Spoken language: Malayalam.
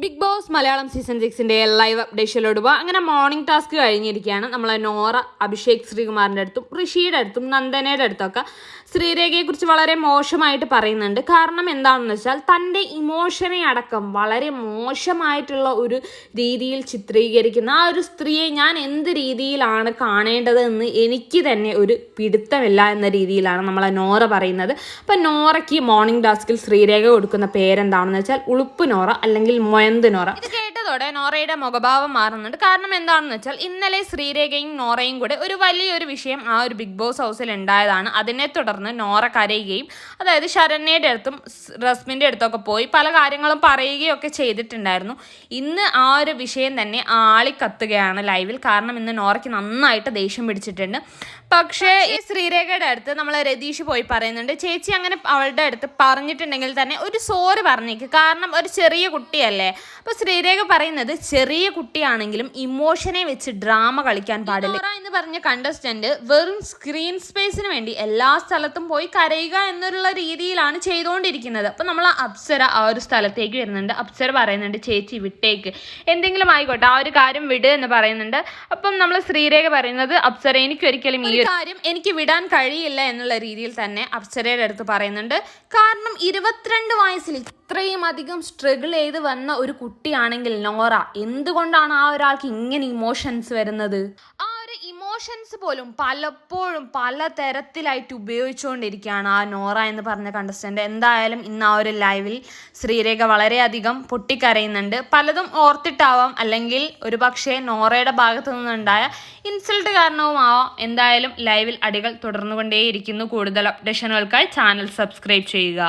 ബിഗ് ബോസ് മലയാളം സീസൺ സിക്സിന്റെ ലൈവ് അപ്ഡേഷനിലോട് പോവാം. അങ്ങനെ മോർണിംഗ് ടാസ്ക് കഴിഞ്ഞിരിക്കുകയാണ്. നമ്മളെ നോറ അഭിഷേക് ശ്രീകുമാറിന്റെ അടുത്തും ഋഷിയുടെ അടുത്തും നന്ദനയുടെ അടുത്തൊക്കെ ശ്രീരേഖയെക്കുറിച്ച് വളരെ മോശമായിട്ട് പറയുന്നുണ്ട്. കാരണം എന്താണെന്ന് വെച്ചാൽ തന്റെ ഇമോഷനെ അടക്കം വളരെ മോശമായിട്ടുള്ള ഒരു രീതിയിൽ ചിത്രീകരിക്കുന്ന ആ ഒരു സ്ത്രീയെ ഞാൻ എന്ത് രീതിയിലാണ് കാണേണ്ടത് എന്ന് എനിക്ക് തന്നെ ഒരു പിടുത്തമില്ല എന്ന രീതിയിലാണ് നമ്മളെ നോറ പറയുന്നത്. അപ്പം നോറയ്ക്ക് മോർണിംഗ് ടാസ്കിൽ ശ്രീരേഖ കൊടുക്കുന്ന പേരെന്താണെന്ന് വെച്ചാൽ ഉളുപ്പ് നോറ അല്ലെങ്കിൽ മൊയന്ത് നോറ. പാറ കേട്ടതോടെ നോറയുടെ മുഖഭാവം മാറുന്നുണ്ട്. കാരണം എന്താണെന്ന് വെച്ചാൽ ഇന്നലെ ശ്രീരേഖയും നോറയും കൂടെ ഒരു വലിയൊരു വിഷയം ആ ഒരു ബിഗ് ബോസ് ഹൗസിൽ ഉണ്ടായതാണ്. അതിനെ തുടർന്ന് നോറ കരയുകയും അതായത് ശരണ്യയുടെ അടുത്തും റസ്മിന്റെ അടുത്തൊക്കെ പോയി പല കാര്യങ്ങളും പറയുകയൊക്കെ ചെയ്തിട്ടുണ്ടായിരുന്നു. ഇന്ന് ആ ഒരു വിഷയം തന്നെ ആളിക്കത്തുകയാണ് ലൈവിൽ. കാരണം ഇന്ന് നോറയ്ക്ക് നന്നായിട്ട് ദേഷ്യം പിടിച്ചിട്ടുണ്ട്. പക്ഷേ ഈ ശ്രീരേഖയുടെ അടുത്ത് നമ്മൾ രതീഷ് പോയി പറയുന്നുണ്ട് ചേച്ചി അങ്ങനെ അവളുടെ അടുത്ത് പറഞ്ഞിട്ടുണ്ടെങ്കിൽ തന്നെ ഒരു സോറി പറഞ്ഞേക്ക്. കാരണം ഒരു ചെറിയ കുട്ടിയല്ലേ? അപ്പോൾ ശ്രീരേഖ പറയുന്നത് ചെറിയ കുട്ടിയാണെങ്കിലും ഇമോഷനെ വെച്ച് ഡ്രാമ കളിക്കാൻ പാടില്ല. എന്ന് പറഞ്ഞ കണ്ടസ്റ്റന്റ് വെറും സ്ക്രീൻ സ്പേസിന് വേണ്ടി എല്ലാ സ്ഥലത്തും പോയി കരയുക എന്നുള്ള രീതിയിലാണ് ചെയ്തുകൊണ്ടിരിക്കുന്നത്. അപ്പം നമ്മൾ അപ്സര ആ ഒരു സ്ഥലത്തേക്ക് വരുന്നുണ്ട്. അപ്സര പറയുന്നുണ്ട് ചേച്ചി വിട്ടേക്ക്. എന്തെങ്കിലും ആയിക്കോട്ടെ ആ ഒരു കാര്യം വിട് എന്ന് പറയുന്നുണ്ട്. അപ്പം നമ്മൾ ശ്രീരേഖ പറയുന്നത് അപ്സര എനിക്ക് ഒരിക്കലും ഈ കാര്യം എനിക്ക് വിടാൻ കഴിയില്ല എന്നുള്ള രീതിയിൽ തന്നെ അപ്സരയുടെ അടുത്ത് പറയുന്നുണ്ട്. കാരണം ഇരുപത്തിരണ്ട് വയസ്സിൽ ഇത്രയും അധികം സ്ട്രഗിൾ ചെയ്ത് വന്ന ഒരു കുട്ടിയാണെങ്കിൽ നോറ എന്തുകൊണ്ടാണ് ആ ഒരാൾക്ക് ഇങ്ങനെ ഇമോഷൻസ് വരുന്നത്? ആ ഒരു ഇമോഷൻസ് പോലും പലപ്പോഴും പല തരത്തിലായിട്ട് ഉപയോഗിച്ചുകൊണ്ടിരിക്കുകയാണ് ആ നോറ എന്ന് പറഞ്ഞ കണ്ടസ്റ്റന്റ് എന്തായാലും ഇന്ന് ആ ഒരു ലൈവിൽ ശ്രീരേഖ വളരെയധികം പൊട്ടിക്കരയുന്നുണ്ട്. പലതും ഓർത്തിട്ടാവാം അല്ലെങ്കിൽ ഒരു പക്ഷേ നോറയുടെ ഭാഗത്തു നിന്നുണ്ടായ ഇൻസൾട്ട് കാരണവുമാവാം. എന്തായാലും ലൈവിൽ അടികൾ തുടർന്നുകൊണ്ടേയിരിക്കുന്നു. കൂടുതൽ അപ്ഡേഷനുകൾക്കായി ചാനൽ സബ്സ്ക്രൈബ് ചെയ്യുക.